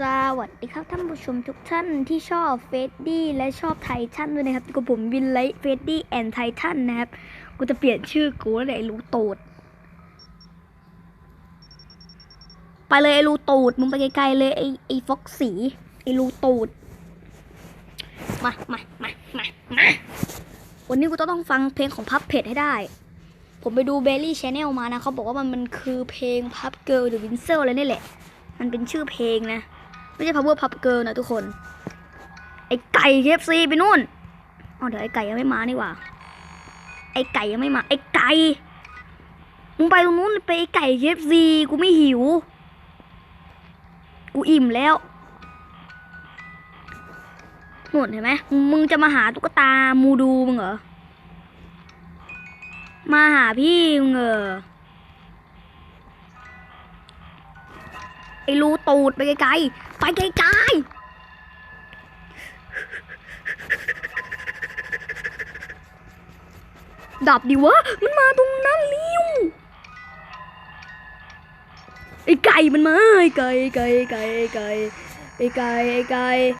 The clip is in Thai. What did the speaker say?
สวัสดีครับท่านผู้ชมทุกท่านที่ชอบเฟดดี้และชอบไททันด้วยนะครับกับผมวินไลท์เฟดดี้แอนไททันนะครับ กูจะเปลี่ยนชื่อกูแล้วเนี่ยไอ้รูตูดไปเลยไอ้รูตูดมึงไปไกลๆเลยไอ้ไอ้ฟ็อกสีไอ้รูตูดมามามามามาวันนี้กูต้องต้องฟังเพลงของพับเพจให้ได้ ผมไปดูเบลลี่ชแนลมานะเขาบอกว่ามันมันคือเพลงพับเกิร์ลหรือวินเซลอะไรนี่แหละมันเป็นชื่อเพลงนะ ไม่ใช่ power pub girl นะทุกคน ไอ้ไก่เคฟซีไปนู่นอ๋อเดี๋ยวไอ้ไก่ยังไม่มานี่หว่า ไอ้ไก่ยังไม่มา ไอ้ไก่มึงไปตรงนู้นไปไอ้ไก่เคฟซีกูไม่หิว กูอิ่มแล้วนู่นเห็นไหมมึงจะมาหาตุ๊กตามูดูมึงเหรอ มาหาพี่มึงเหรอ ไอ้รูตูดไปไกลๆ ไปไกลๆดับดิวะ มันมาตรงนั้นเลี้ยวไอ้ไก่มันมาไอ้ไก่ไก่ไก่ไก่ไอ้ไก่ไอ้ไก่